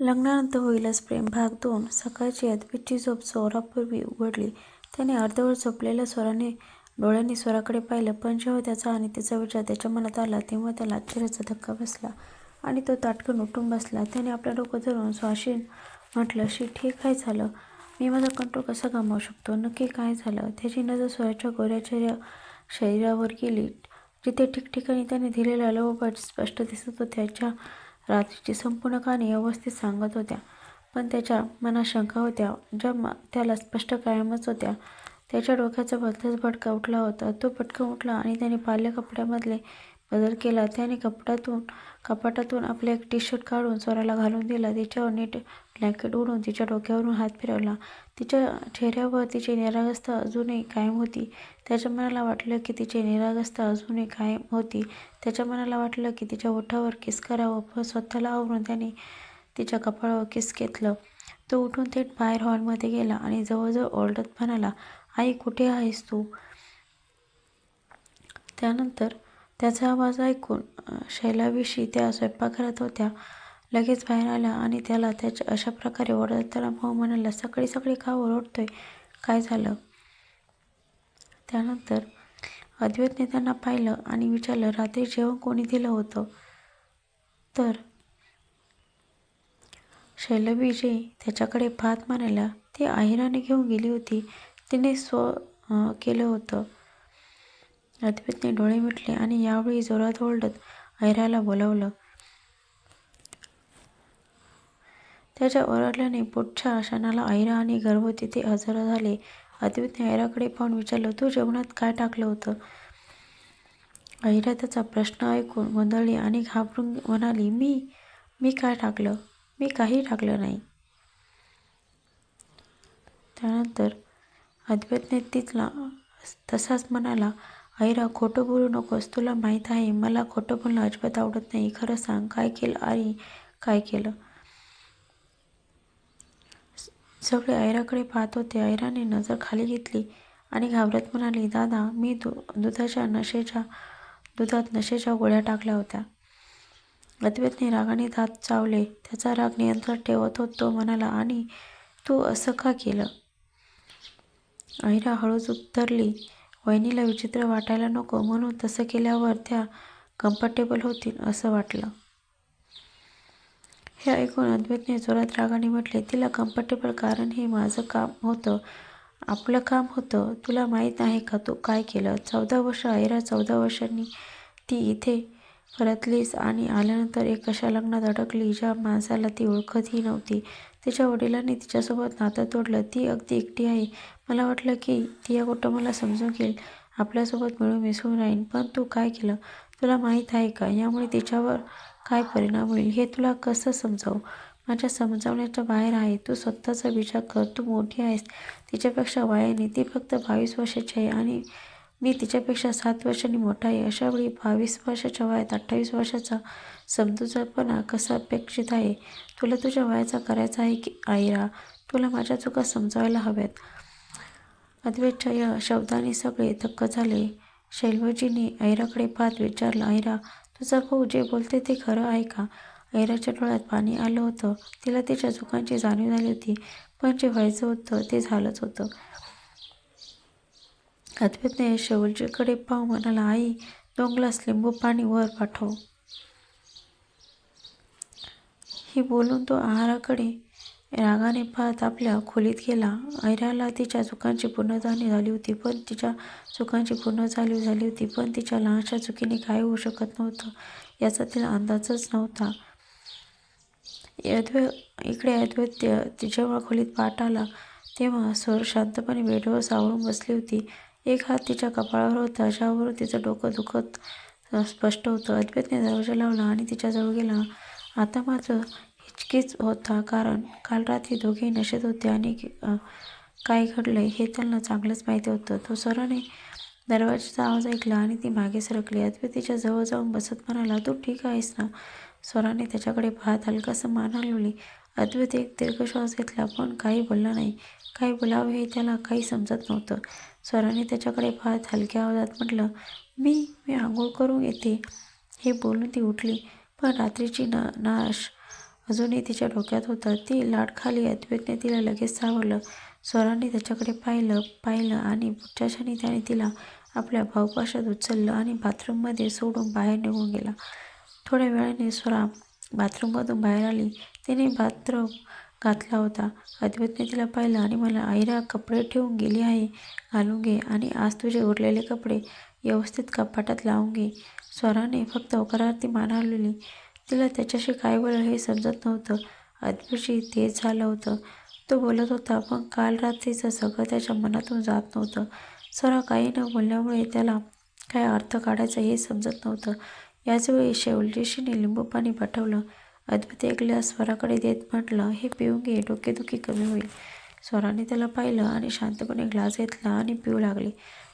लग्नानंतर होईलच प्रेम भाग दोन सकाळची अद्वैतची झोप स्वरापूर्वी उघडली. त्याने अर्धवट झोपलेल्या स्वराने डोळ्यांनी स्वराकडे पाहिलं. पण जेव्हा त्याचा आणि तिचा विचार त्याच्या मनात आला तेव्हा त्याला आश्चर्याचा धक्का बसला आणि तो ताटकन उठून बसला. त्याने आपलं डोकं धरून स्वाशी म्हटलं, शीट हे काय झालं? मी माझा कंट्रोल कसा गमावू शकतो? नक्की काय झालं? त्याची नजर स्वराच्या गोऱ्याच्या शरीरावर गेली जिथे ठिकठिकाणी त्याने दिलेल्या लवबट स्पष्ट दिसत होत्या, ज्या रात्रीची संपूर्ण कहाणी व्यवस्थित सांगत होत्या. पण त्याच्या मनात शंका होत्या, ज्या त्याला स्पष्ट कायमच होत्या. त्याच्या डोक्याचा भलताच भटका उठला होता. तो पटकन उठला आणि त्याने पाळल्या कपड्यामधले बदल केला. त्याने कपड्यातून कपाटातून आपला एक टी शर्ट काढून स्वराला घालून दिला. तिच्यावर नीट ब्लँकेट ओढून तिच्या डोक्यावरून हात फिरवला. तिच्या चेहऱ्यावर तिची निरागस्ता अजूनही कायम होती. त्याच्या मनाला वाटलं की तिची निरागस्ता अजूनही कायम होती. त्याच्या मनाला वाटलं की तिच्या ओठावर किस करावं, पण स्वतःला आवरून त्याने तिच्या कपाळावर किस घेतलं. तो उठून थेट बाहेर हॉलमध्ये गेला आणि जवळजवळ ओरडत म्हणाला, आई कुठे आहेस तू? त्यानंतर त्याचा आवाज ऐकून शैलाविशी त्या स्वयंपाकघरात होत्या लगेच बाहेर आल्या आणि त्याला अशा प्रकारे ओरडताना भाऊ म्हणाला, सकाळी सकाळी का ओरडतोय? काय झालं? त्यानंतर अद्वैतने त्यांना पाहिलं आणि विचारलं, रात्री जेवण कोणी दिलं होतं? तर शैलविशी त्याच्याकडे पाहत म्हणाल्या, ती अहिराने घेऊन गेली होती. तिनेच स्व केलं होतं. अद्वैतने डोळे मिटले आणि यावेळी जोरात ओरडत अहिराला बोलावलं. त्याच्या ओरडल्याने पुढच्या क्षणाला अहिरा आणि गर्व तिथे हजर झाले. अद्वैतने अहिराकडे पाहून विचारलं, तू जेवणात काय टाकलं होतं? अहिरा त्याचा प्रश्न ऐकून गोंधळली आणि घाबरून म्हणाली, मी? मी काय टाकलं? मी काही टाकलं नाही. त्यानंतर अद्वितने तिथला तसाच म्हणाला, अहिरा खोटं बोलू नकोस. तुला माहीत आहे मला खोटं बोलणं अजिबात आवडत नाही. खरं सांग, काय केलं आणि काय केलं? सगळे अहिराकडे पाहत होते. अहिराने नजर खाली घेतली आणि घाबरत म्हणाली, दादा, मी दु दुधाच्या नशेच्या दुधात नशेच्या गोळ्या टाकल्या होत्या. अद्वैतने रागाने दात चावले. त्याचा राग नियंत्रण ठेवत तो म्हणाला, आणि तू असं का केलं? अहिरा हळूच उत्तरली, वहिनीला विचित्र वाटायला नको म्हणून तसं केल्यावर त्या कम्फर्टेबल होतील असं वाटलं. हे ऐकून अद्वैतने जोरात रागाने म्हटले, तिला कम्फर्टेबल कारण हे माझं काम होतं. आपलं काम होतं. तुला माहीत आहे का तू काय केलं? चौदा वर्ष अहिरा चौदा वर्षांनी ती इथे परतलीस आणि आल्यानंतर एक अशा लग्नात अडकली ज्या माणसाला ती ओळखतही नव्हती. तिच्या वडिलांनी तिच्यासोबत नातं तोडलं. ती अगदी एकटी आहे. मला वाटलं की ती या कुटुंबाला समजून घेईल, आपल्यासोबत मिळून मिसळून राहील. पण तू काय केलं? तुला माहीत आहे का यामुळे तिच्यावर काय परिणाम होईल? हे तुला कसं समजावू? माझ्या समजावण्याच्या बाहेर आहे. तू स्वतःचा विचार कर. तू मोठी आहेस तिच्यापेक्षा वयाने. ती फक्त बावीस वर्षांची आहे आणि मी तिच्यापेक्षा सात वर्षांनी मोठा आहे. अशावेळी बावीस वर्षाच्या वयात अठ्ठावीस वर्षाचा समजूतदारपणा कसा अपेक्षित आहे? तुला तुझ्या वयाचा करायचा आहे की अहिरा. तुला माझ्या चुका समजायला हव्यात. अद्वैतच्या या शब्दाने सगळे थक्क झाले. शैलवजीने अहिराकडे पाहत विचारलं, अहिरा, तुझा भाऊ जे बोलते ते खरं आहे का? ऐराच्या डोळ्यात पाणी आलं होतं. तिला तिच्या चुकांची जाणीव झाली होती. पण जे व्हायचं होतं ते झालंच होतं. अद्वैत शेवलजीकडे पाहून म्हणाला, आई, दोन ग्लास लिंबू पाणी वर पाठव. ही बोलून तो आहाराकडे रागाने पाहत आपल्या खोलीत गेला. अहिराला तिच्या चुकांची पूर्ण जाणीव झाली होती. पण तिच्या चुकांची पूर्ण झाली झाली होती. पण तिच्या लहानशा चुकीने काय होऊ शकत नव्हतं याचा तिला अंदाजच नव्हता. इकडे अद्वैत जेव्हा खोलीत पाठ आला तेव्हा स्वर शांतपणे बेडवर सावरून बसली होती. एक हात तिच्या कपाळावर होता, ज्यावरून तिचं डोकं दुखत स्पष्ट होतं. अद्वैतने दरवाजा लावला आणि तिच्याजवळ गेला. आता मात्र हिचकीच होता, कारण काल रात्री दोघेही नशेत होते आणि काय घडलंय हे त्यांना चांगलंच माहिती होतं. तो सराने दरवाजाचा आवाज ऐकला आणि ती मागे सरकली. अद्वैत तिच्या जवळ जाऊन बसत म्हणाला, तू ठीक आहेस ना? स्वराने त्याच्याकडे पाहत हलकासं मान हलवली. अद्वैत एक दीर्घ श्वास घेतला, पण काही बोलला नाही. काय बोलावं हे त्याला काही समजत नव्हतं. स्वराने त्याच्याकडे पाहत हलक्या आवाजात म्हटलं, मी मी आंघोळ करून येते. हे बोलून ती उठली. पण रात्रीची ना नाश अजूनही तिच्या डोक्यात होतं ती लाटखाली अद्वैतने तिला लगेच सावरलं स्वराने त्याच्याकडे पाहिलं पाहिलं आणि पुढच्या क्षणी त्याने तिला आपल्या भावपाशात उचललं आणि बाथरूममध्ये सोडून बाहेर निघून गेला थोड्या वेळाने स्वरा बाथरूममधून बाहेर आली तिने बाथरूम घातला होता. अद्वैतने तिला पाहिलं आणि मला आईरा कपडे ठेवून गेली आहे. घालून घे आणि आज तुझे उरलेले कपडे व्यवस्थित कपाटात लावून घे. स्वराने फक्त होकारार्थी मान हलवली. तिला त्याच्याशी काय बोलावं हे समजत नव्हतं. अद्वैतशी तेच झालं होतं. तो बोलत होता पण काल रात्रीचं सगळं त्याच्या मनातून जात नव्हतं. स्वरा काही न बोलल्यामुळे त्याला काय अर्थ काढायचा हे समजत नव्हतं. याचवेळी शेवलजीशीने लिंबू पाणी पाठवलं. अद्वैत एक ग्लास स्वराकडे देत म्हटलं हे पिऊन घे डोकेदुखी कमी होईल. स्वराने त्याला पाहिलं आणि शांतपणे ग्लास घेतला आणि पिऊ लागले.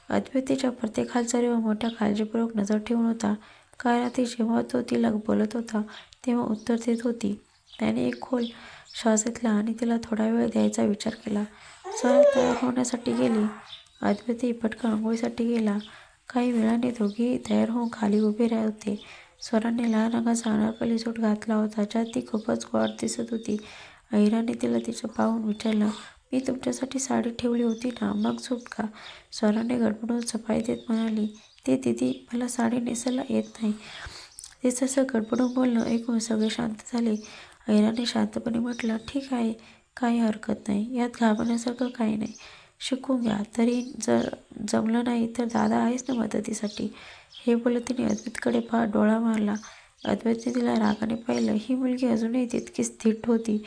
अद्वितीच्या प्रत्येक हालचालीवर मोठ्या काळजीपूर्वक नजर ठेवून होता कारण ती जेव्हा तो तिला बोलत होता तेव्हा उत्तर देत होती त्याने एक खोल श्वास घेतला आणि तिला थोडा वेळ द्यायचा विचार केला. स्वरा तयार होण्यासाठी गेली. अद्वैती पटकन आंघोळीसाठी गेला. काही वेळाने दोघेही तयार होऊन खाली उभे राहते. होते स्वराने लाल रंगाचा अनारकली सूट घातला होता. ज्यात ती खूपच गोड दिसत होती. अहिराने तिला तिचं पाहून विचारलं मी तुमच्यासाठी साडी ठेवली होती ना? मग सूट का? स्वराने गडबडून सफाई देत म्हणाली ते दिदी मला साडी नेसायला येत नाही. ते तसं गडबडून बोलणं ऐकून सगळे शांत झाले. अहिराने शांतपणे म्हटलं ठीक आहे काही हरकत नाही. यात घाबरण्यासारखं काही नाही. शिकून घ्या. तरी जर जमलं नाही तर दादा आहेच ना मदतीसाठी. हे बोलत तिने अद्वैतकडे फार डोळा मारला. अद्वैतने तिला रागाने पाहिलं. ही मुलगी अजूनही तितकीच स्थिट होती.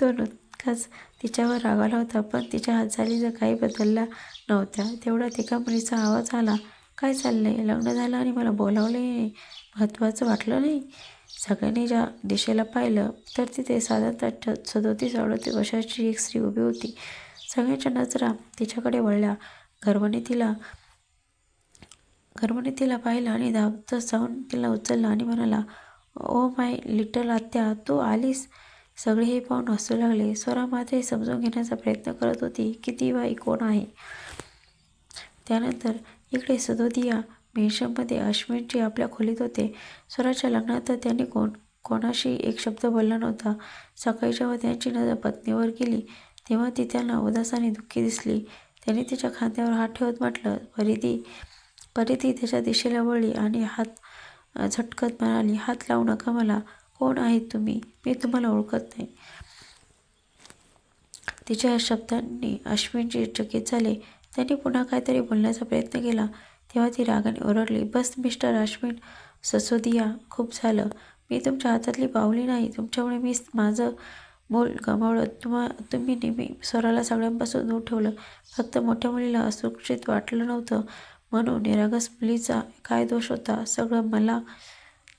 तो नुकताच तिच्यावर रागाला होता पण तिच्या हालचालीचा काही बदलला नव्हत्या तेवढ्यात एका मुलीचा आवाज आला. काय चाललंय? लग्न झालं आणि मला बोलावलं महत्त्वाचं वाटलं नाही? सगळ्यांनी ज्या दिशेला पाहिलं तर तिथे साधारणतः सदोतीस अडतीस वर्षाची एक स्त्री उभी होती. सगळ्यांच्या नजरा तिच्याकडे वळल्या. गर्वने तिला गर्वने तिला पाहिलं आणि धावत जाऊन तिला उचललं आणि म्हणाला ओ माय लिटल आत्या तू आलीस? सगळे हे पाहून हसू लागले. स्वरा मात्र हे समजून घेण्याचा प्रयत्न करत होती की ती बाई कोण आहे? त्यानंतर इकडे सदोदिया मेशममध्ये अश्विनजी आपल्या खोलीत होते. स्वराच्या लग्नात त्यांनी कोण कोणाशी एक शब्द बोलला नव्हता. सकाळच्या व त्यांची नजर पत्नीवर गेली तेव्हा ती त्यांना उदास आणि दुःखी दिसली. त्याने तिच्या खांद्यावर हात ठेवत म्हटलं परिती परिती त्याच्या दिशेला वळली आणि हात झटकत म्हणाली हात लावू नका मला. कोण आहेत तुम्ही? मी तुम्हाला ओळखत नाही. तिच्या शब्दांनी अश्विनजी चकित झाले. त्यांनी पुन्हा काहीतरी बोलण्याचा प्रयत्न केला. तेव्हा ती रागाने ओरडली बस मिस्टर अश्विन ससोदिया खूप झालं. मी तुमच्या हातातली पावली नाही. तुमच्यामुळे मी माझं मूल गमावलं तुम्हा तुम्ही नेहमी स्वराला सगळ्यांपासून दूर ठेवलं. फक्त मोठ्या मुलीला असुरक्षित वाटलं नव्हतं. म्हणून निरागस मुलीचा काय दोष होता? सगळं मला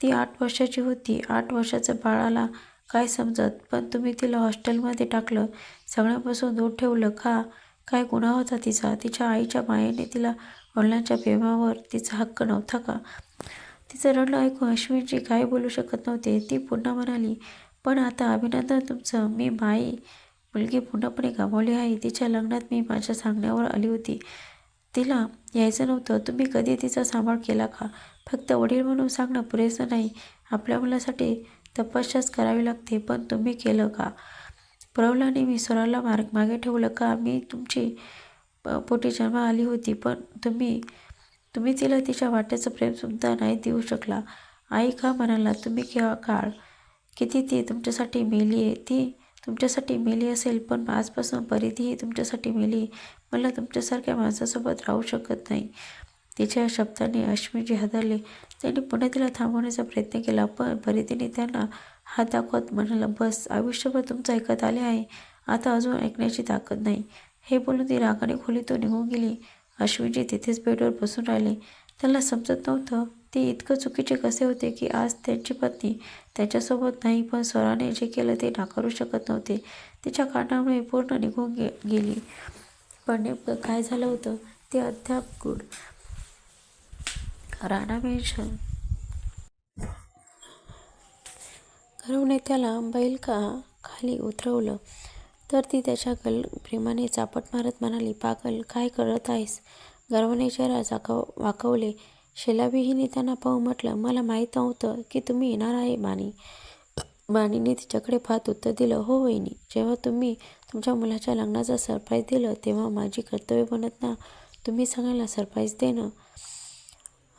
ती आठ वर्षाची होती. आठ वर्षाचं बाळाला काय समजत? पण तुम्ही तिला हॉस्टेलमध्ये टाकलं. सगळ्यांपासून दूर ठेवलं का? काय गुन्हा होता तिचा? तिच्या आईच्या मायेने तिला वडिलांच्या प्रेमावर तिचा हक्क नव्हता का? तिचं रडणं ऐकून अश्विनजी काय बोलू शकत नव्हते. ती पुन्हा म्हणाली पण आता अभिनंदन तुमचं. मी माई मुलगी पूर्णपणे गमावली आहे. तिच्या लग्नात मी माझ्या सांगण्यावर आली होती. तिला यायचं नव्हतं. तुम्ही कधी तिचा सांभाळ केला का? फक्त वडील म्हणून सांगणं पुरेसं नाही. आपल्या मुलासाठी तपश्चाच करावी लागते. पण तुम्ही केलं का? प्रवलाने मी स्वराला मार्ग मागे ठेवलं का? मी तुमची पोटी जन्मा आली होती. पण तुम्ही तुम्ही तिला तिच्या वाट्याचं प्रेमसुद्धा नाही देऊ शकला. आई का म्हणाला तुम्ही केव्हा काळ किती ती तुमच्यासाठी मेली आहे ती तुमच्यासाठी मेली असेल पण आजपासून परिधीही तुमच्यासाठी मेली. मला तुमच्यासारख्या माणसासोबत राहू शकत नाही. तिच्या शब्दाने अश्मीजी हादरले. त्यांनी पुन्हा तिला थांबवण्याचा प्रयत्न केला पण परिधीने त्यांना हात दाखवत म्हणाला बस आयुष्यभर तुमचं ऐकत आले आहे. आता अजून ऐकण्याची ताकद नाही. हे बोलून ती रागाने खोलीतून निघून गेली. अश्विनजी तिथेच बेडवर बसून राहिले. त्याला समजत नव्हतं ते इतकं चुकीचे कसे होते की आज त्यांची पत्नी त्याच्यासोबत नाही पण स्वराने जे केलं ते नाकारू शकत नव्हते. तिच्या कारणामुळे पूर्ण निघून गे गेली. पण नेमकं काय झालं होतं ते अद्याप गुड. राणा मेन्शन त्याला बैल का खाली उतरवलं तर ती त्याच्या गल प्रेमाने चापट मारत म्हणाली पागल काय करत आहेस? गर्वने चेहरा जाकव वाकवले. शेलाबीही त्यांना पाहून म्हटलं मला माहीत नव्हतं की तुम्ही येणार आहे मानी बाणीने तिच्याकडे फात उत्तर दिलं हो वहिनी जेव्हा तुम्ही तुमच्या मुलाच्या लग्नाचा सरप्राईज दिलं तेव्हा माझी कर्तव्य बनत ना तुम्ही सगळ्यांना सरप्राईज देणं.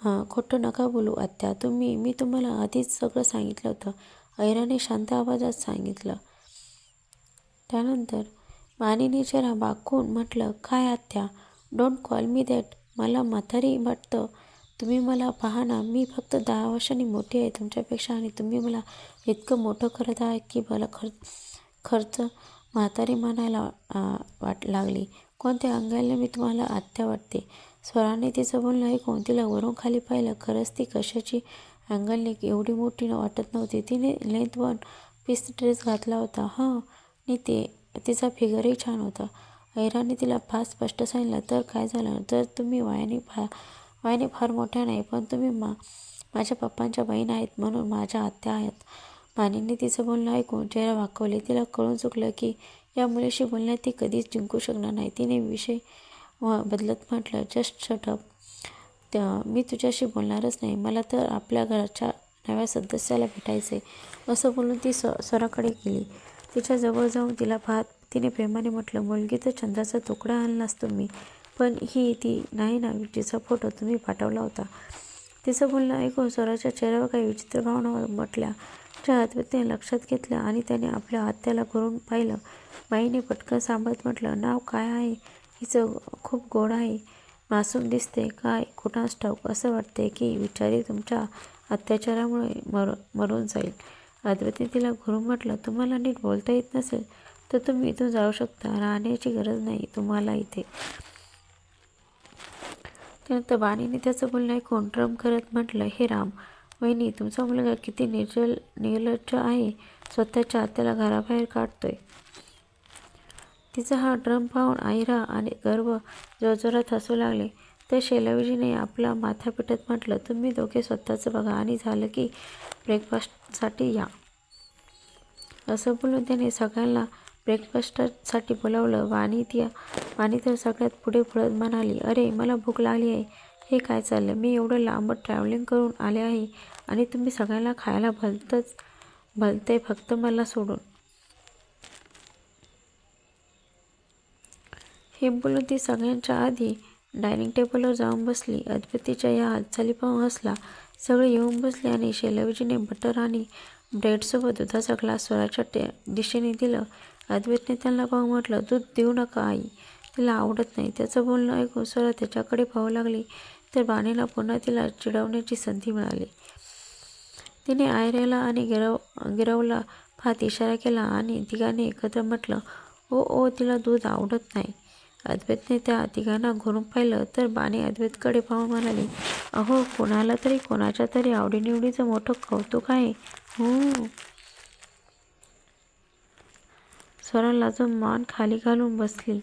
हां खोटं नका बोलू आत्या. तुम्ही मी तुम्हाला आधीच सगळं सांगितलं होतं. ऐराने शांत आवाजात सांगितलं. त्यानंतर वाणीने जरा बाकून म्हटलं काय आत्या? डोंट कॉल मी दॅट मला म्हातारी वाटतं. तुम्ही मला पहा ना मी फक्त दहा वर्षांनी मोठी आहे तुमच्यापेक्षा आणि तुम्ही मला इतकं मोठं करत आहे की मला खर्च खर्च म्हातारी म्हणायला वाट लागली. कोणत्या अंगाला मी तुम्हाला आत्या वाटते? स्वराने तिचं बोलणं ऐकून तिला वरून खाली पाहिलं. खरंच ती कशाची अंगलने एवढी मोठी वाटत नव्हती. तिने लेंथ वन पीस ड्रेस घातला होता. हां आणि ते तिचा फिगरही छान होता. ऐराने तिला फार स्पष्ट सांगितलं. तर काय झालं? तर तुम्ही वायाने फा वयाने फार मोठ्या नाही पण तुम्ही मा माझ्या पप्पांच्या बहीण आहेत म्हणून माझ्या आत्या आहेत. मानीने तिचं बोलणं ऐकून चेहरा वाकवले. तिला कळून चुकलं की या मुलीशी बोलण्यात ती कधीच जिंकू शकणार नाही. तिने विषय बदलत म्हटलं जस्ट शटअप त्या मी तुझ्याशी बोलणारच नाही. मला तर आपल्या घराच्या नव्या सदस्याला भेटायचे असं बोलून ती स स्वराकडे गेली. तिच्या जवळ जाऊन तिला पाहत तिने प्रेमाने म्हटलं मुलगी तर चंद्राचा तुकडा आणलास तुम्ही. पण ही ती नाही ना जिचा फोटो तुम्ही पाठवला होता. तिचं बोलणं ऐकून स्वराच्या चेहऱ्यावर काही विचित्र भावना म्हटल्या ज्या त्याने लक्षात घेतल्या आणि त्याने आपल्या आत्याला करून पाहिलं. बाईने पटकन सांभाळत म्हटलं नाव काय आहे? हिचं खूप गोड आहे. मासूम दिसते काय? कुणास ठाऊक? असं वाटते की विचारी तुमच्या अत्याचारामुळे मर मरून जाईल. अद्वती तिला घरून म्हटलं तुम्हाला नीट बोलता येत नसेल तर तुम्ही इथून जाऊ शकता. राहण्याची गरज नाही तुम्हाला इथे. त्यानंतर बाणीने त्याचं बोलणं ऐकून ड्रम करत म्हटलं हे राम वहिनी तुमचा मुलगा किती निर्जल निर्लज्ज आहे. स्वतःच्या आत्याला घराबाहेर काढतोय. तिचा हा ड्रम पाहून आयरा आणि गर्व जोरजोरात हसू लागले. तर शैलवीजीने आपला माथा पिटत म्हटलं तुम्ही दोघे स्वतःचं बघा आणि झालं की ब्रेकफास्टसाठी या. असं बोलून त्याने सगळ्यांना ब्रेकफास्टसाठी बोलावलं. वाणी वाणी तर सगळ्यात पुढे पळत म्हणाली अरे मला भूक लागली आहे. हे काय चाललं मी एवढं लांब ट्रॅव्हलिंग करून आले आहे आणि तुम्ही सगळ्यांना खायला भलतंच भलते फक्त मला सोडून. हे बोलून ती सगळ्यांच्या आधी डायनिंग टेबलवर जाऊन बसली. अद्वैतीच्या या हालचाली पाहून हसला. सगळे येऊन बसले आणि शैलवीजीने बटर आणि ब्रेडसोबत दुधाचा ग्लास स्वराच्या टे दिशेने दिलं. अद्वैतने त्यांना पाहून म्हटलं दूध देऊ नका आई. तिला आवडत नाही. त्याचं बोलणं ऐकून स्वरा त्याच्याकडे पाहू लागली. तर बाणीला पुन्हा तिला चिडवण्याची संधी मिळाली. तिने आयऱ्याला आणि गिरव गिरवला फात इशारा केला आणि तिघांनी एकत्र म्हटलं ओ ओ तिला दूध आवडत नाही. अद्वैतने त्या तिघांना घरून पाहिलं तर बाणी अद्वैतकडे पाहून म्हणाली अहो कोणाला तरी कोणाच्या तरी आवडीनिवडीचं मोठं कौतुक आहे. हो. स्वरा लाजून मान खाली घालून बसली.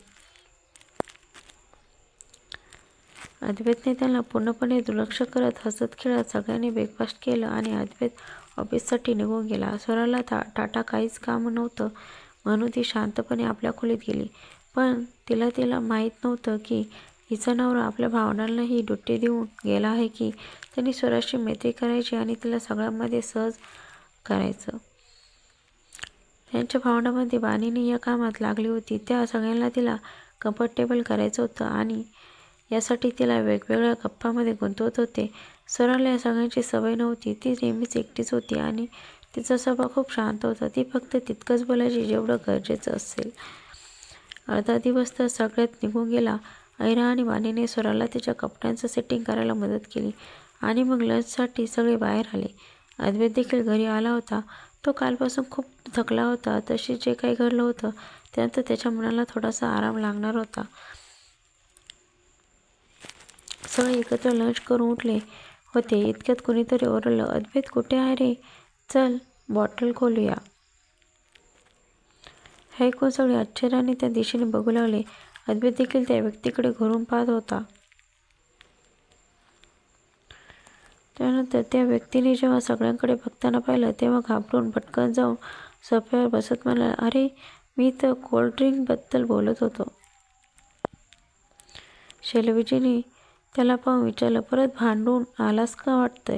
अद्वैतने त्यांना पूर्णपणे दुर्लक्ष करत हसत खेळत सगळ्यांनी ब्रेकफास्ट केलं आणि अद्वैत ऑफिससाठी निघून गेला. स्वराला ता टाटा काहीच काम नव्हतं. म्हणून ती शांतपणे आपल्या खोलीत गेली. पण तिला तिला माहीत नव्हतं की हिचा नवरा आपल्या भावनांनाही डुट्टी देऊन गेला आहे की त्यांनी स्वराशी मैत्री करायची आणि तिला सगळ्यांमध्ये सहज करायचं. त्यांच्या भावंडामध्ये बाणीने या कामात लागली होती. त्या सगळ्यांना तिला कम्फर्टेबल करायचं होतं आणि यासाठी तिला वेगवेगळ्या गप्पामध्ये गुंतवत होते. सरळला या सगळ्यांची सवय नव्हती. ती नेहमीच एकटीच होती आणि तिचा स्वभाव खूप शांत होता. ती फक्त तितकंच बोलायची जेवढं गरजेचं असेल. अर्धा दिवस तर सगळ्यात निघून गेला. ऐरा आणि वाणीने स्वराला तिच्या कपड्यांचं सेटिंग करायला मदत केली आणि मग लंचसाठी सगळे बाहेर आले. अद्वैत देखील घरी आला होता. तो कालपासून खूप थकला होता. तशी जे काही घडलं होतं त्यानंतर त्याच्या मनाला थोडासा आराम लागणार होता. सगळे एकत्र लंच करून उठले. होते. इतक्यात कुणीतरी ओरडलं अद्वैत कुठे आहे रे? चल बॉटल खोलूया. हे ऐकून सगळे आश्चर्याने त्या दिशेने बघू लागले. अद्वैत देखील त्या व्यक्तीकडे घरून पाहत होता. त्यानंतर त्या व्यक्तीने जेव्हा सगळ्यांकडे बघताना पाहिलं तेव्हा घाबरून पटकन जाऊन सोफ्यावर बसत म्हणाला अरे मी तर कोल्ड्रिंकबद्दल बोलत होतो. शैलविजीने त्याला पाहून विचारलं परत भांडून आलास का वाटतंय?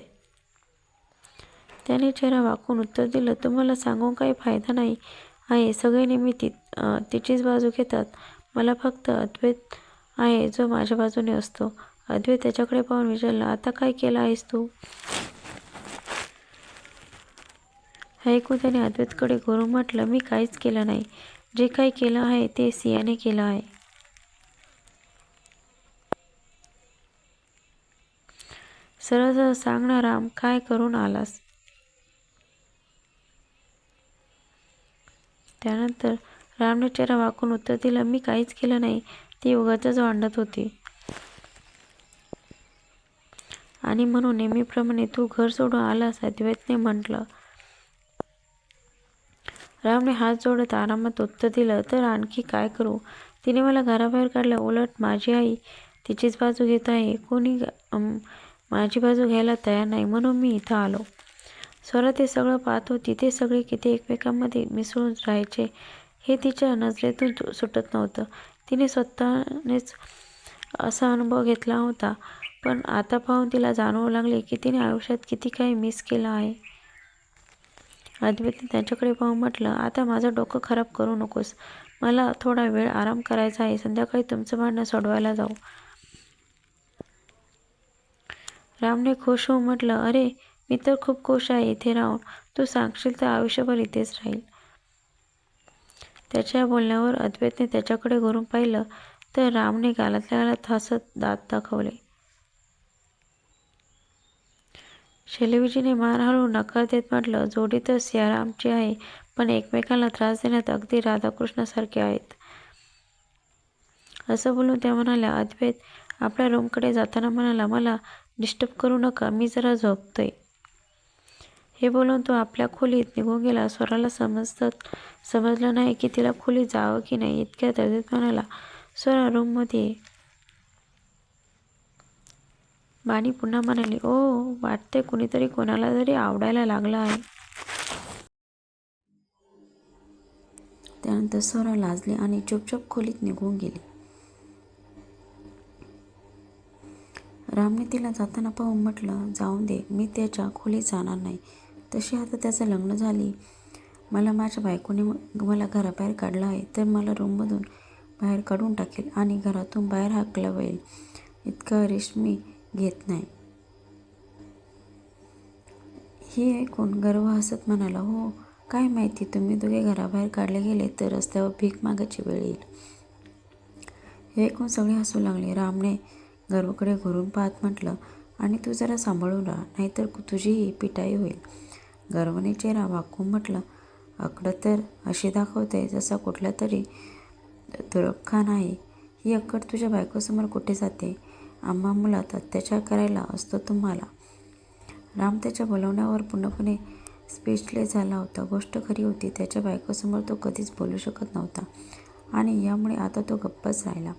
त्याने चेहरा वाकून उत्तर दिलं तुम्हाला सांगून काही फायदा नाही. आहे सगळे नेहमी ती तिचीच बाजू घेतात. मला फक्त अद्वैत आहे जो माझ्या बाजूने असतो. अद्वैत त्याच्याकडे पाहून विचारलं आता काय केलं आहेस तू? हे ऐकून त्याने अद्वैतकडे घोरून म्हटलं मी काहीच केलं नाही. जे काही केलं आहे ते सियाने केलं आहे. सरळ सरळ सांग ना राम काय करून आलास? त्यानंतर रामने चेहरा वाकून उत्तर दिलं मी काहीच केलं नाही. ती उगाचच वांडत होती. आणि म्हणून नेहमीप्रमाणे तू घर सोडून आलास अद्वैतने म्हटलं. रामने हात जोडत आरामात उत्तर दिलं तर आणखी काय करू? तिने मला घराबाहेर काढलं. उलट माझी आई तिचीच बाजू घेत आहे. कोणी माझी बाजू घ्यायला तयार नाही. म्हणून मी इथं आलो. स्वरा ते सगळं पाहत होती. ते सगळे किती एकमेकांमध्ये मिसळून राहायचे. हे तिच्या नजरेतून सुटत नव्हतं. तिने स्वतःनेच असा अनुभव घेतला होता. पण आता पाहून तिला जाणवू लागले की तिने आयुष्यात किती काही मिस केलं आहे. अद्वैतने त्यांच्याकडे पाहून म्हटलं आता माझं डोकं खराब करू नकोस. मला थोडा वेळ आराम करायचा आहे. संध्याकाळी तुमचं भांडणं सोडवायला जाऊ. रामने खुश होऊन म्हटलं अरे मी तर खूप खुश आहे इथे राहून. तू सांगशील तर आयुष्यभर इथेच राहील. त्याच्या बोलण्यावर अद्वैतने त्याच्याकडे घरून पाहिलं तर रामने गालातल्या गालात हसत दात दाखवले. शैलवीजीने मान हलवून नकार देत म्हटलं जोडी तर सियारामची आहे पण एकमेकांना त्रास देण्यात अगदी राधाकृष्णासारखे आहेत. असं बोलून त्या म्हणाल्या अद्वैत आपल्या रूमकडे जाताना म्हणाला मला डिस्टर्ब करू नका मी जरा झोपतोय. हे बोलून तो आपल्या खोलीत निघून गेला. स्वराला समजत समजलं नाही की तिला खोलीत जावं की नाही इतक्या अद्वैत म्हणाला स्वरा रूममध्ये माणी बाणी पुन्हा म्हणाली ओ वाटते कुणीतरी कोणाला तरी आवडायला लागला आहे. त्यानंतर सोरा लाजली आणि चुपचाप खोलीत निघून गेली. रामने तिला जाताना पाहून म्हटलं जाऊन दे मी त्याच्या खोलीत जाणार नाही. तशी आता त्याचं लग्न झाली. मला माझ्या बायकोने मला घराबाहेर काढलं आहे तर मला रूममधून बाहेर काढून टाकेल आणि घरातून बाहेर हाकलं होईल इतका रेशमी घेत नाही. ही ऐकून गर्व हसत म्हणाला हो काय माहिती तुम्ही दोघे घराबाहेर काढले गेले तर रस्त्यावर भीक मागायची वेळ येईल. हे ऐकून सगळे हसू लागले. रामने गर्वकडे घुरून पाहत म्हटलं आणि तू जरा सांभाळून राहा नाहीतर तुझीही पिटाई होईल. गर्वने चेहरा वाकून म्हटलं अकडं तर अशी दाखवते जसा कुठला तरी तुरबखान आहे ही अक्कड तुझ्या बायकोसमोर कुठे जाते? आम्हा मुलात अत्याचार करायला असतो तुम्हाला. राम त्याच्या बोलवण्यावर पूर्णपणे स्पीचलेस झाला होता. गोष्ट खरी होती त्याच्या बायकोसमोर तो कधीच बोलू शकत नव्हता. आणि यामुळे आता तो गप्पच राहिला.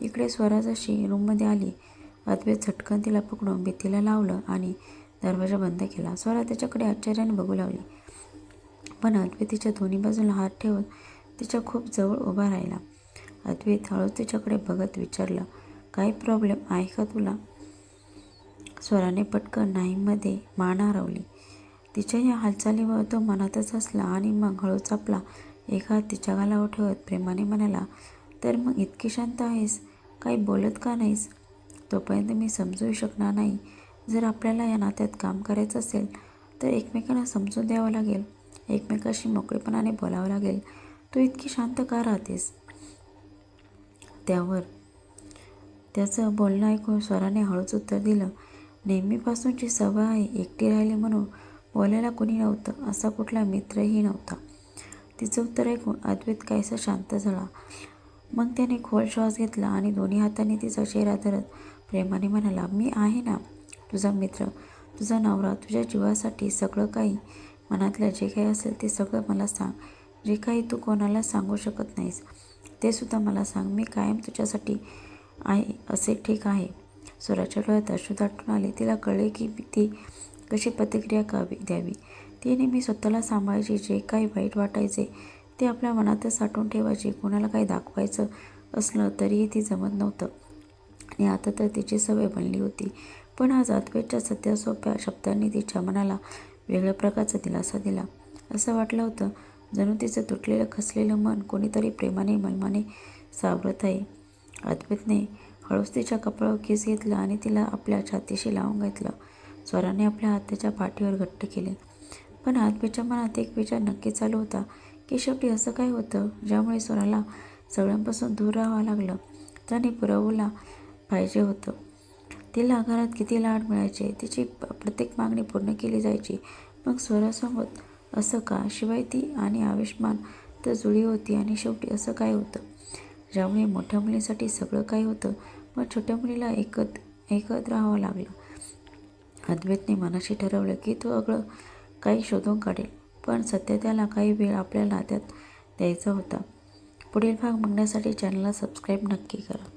इकडे स्वराजाशी रूममध्ये आली. अद्वैत झटकन तिला पकडून भीतीला लावलं आणि दरवाजा बंद केला. स्वरा त्याच्याकडे आश्चर्याने बघू लागली. पण अद्वैत तिच्या दोन्ही बाजूला हात ठेवून तिच्या खूप जवळ उभा राहिला. अद्वैत हळूच तिच्याकडे बघत विचारलं काही प्रॉब्लेम आहे का तुला? स्वराने पटकन नाहीमध्ये मान हरवली. तिच्या या हालचालीवर तो मनातच असला आणि मग हळू चापला. एक हात तिच्या गालावर ठेवत प्रेमाने म्हणाला तर मग इतकी शांत आहेस? काही बोलत का नाहीस? तोपर्यंत मी समजू शकणार नाही. जर आपल्याला या नात्यात काम करायचं असेल तर एकमेकांना समजून द्यावं लागेल. एकमेकाशी मोकळेपणाने बोलावं लागेल. तू इतकी शांत का राहतेस? त्यावर त्याचं बोलणं ऐकून स्वराने हळूच उत्तर दिलं नेहमीपासूनची सवय आहे एकटी राहिली म्हणून बोलायला कोणी नव्हतं असा कुठला मित्रही नव्हता. तिचं उत्तर ऐकून अद्वैत काहीसा शांत झाला. मग त्याने खोल श्वास घेतला आणि दोन्ही हातांनी तिचा चेहरा धरत प्रेमाने म्हणाला मी आहे ना तुझा मित्र तुझा नवरा तुझ्या जीवासाठी सगळं काही मनातलं जे काही असेल ते सगळं मला सांग जे काही तू कोणाला सांगू शकत नाहीस ते सुद्धा मला सांग मी कायम तुझ्यासाठी आहे असे ठीक आहे. सुराच्या डोळ्यात अश्रू दाटून आले. तिला कळले की ती कशी प्रतिक्रिया कावी द्यावी. ती नेहमी स्वतःला सांभाळायची जे काही वाईट वाटायचे ते आपल्या मनातच साठवून ठेवायचे. कोणाला काही दाखवायचं असलं तरीही ती जमत नव्हतं. आणि आता तर तिची सवय बनली होती. पण आज आतवेच्या सध्या सोप्या शब्दांनी तिच्या मनाला वेगळ्या प्रकारचा दिलासा दिला. असं वाटलं होतं जणू तिचं तुटलेलं खसलेलं मन कोणीतरी प्रेमाने मलमाने सावरत आहे. अद्वैतने हळूच तिच्या कपाळावर किस घेतला आणि तिला आपल्या छातीशी लावून घेतलं. स्वराने आपल्या हात त्याच्या पाठीवर घट्ट केले. पण अद्वैतच्या मनात एक विचार नक्की चालू होता की शेवटी असं काय होतं ज्यामुळे स्वराला सगळ्यांपासून दूर राहावं लागलं. त्याने पुरवला पाहिजे होतं. तिला घरात किती लाड मिळायचे, तिची प्रत्येक मागणी पूर्ण केली जायची. मग स्वरासोबत असं का? शिवाय ती आणि आयुष्मान तर जुळी होती आणि शेवटी असं काय होतं ज्यामुळे मोठ्या मुलीसाठी सगळं काही होतं पण छोट्या मुलीला एकत एकत्र राहावं लागलं. अद्वैतने मनाशी ठरवलं की तो अगळं काही शोधून काढेल. पण सध्या त्याला काही वेळ आपल्या नात्यात द्यायचा होता. पुढील भाग बघण्यासाठी चॅनलला सबस्क्राईब नक्की करा.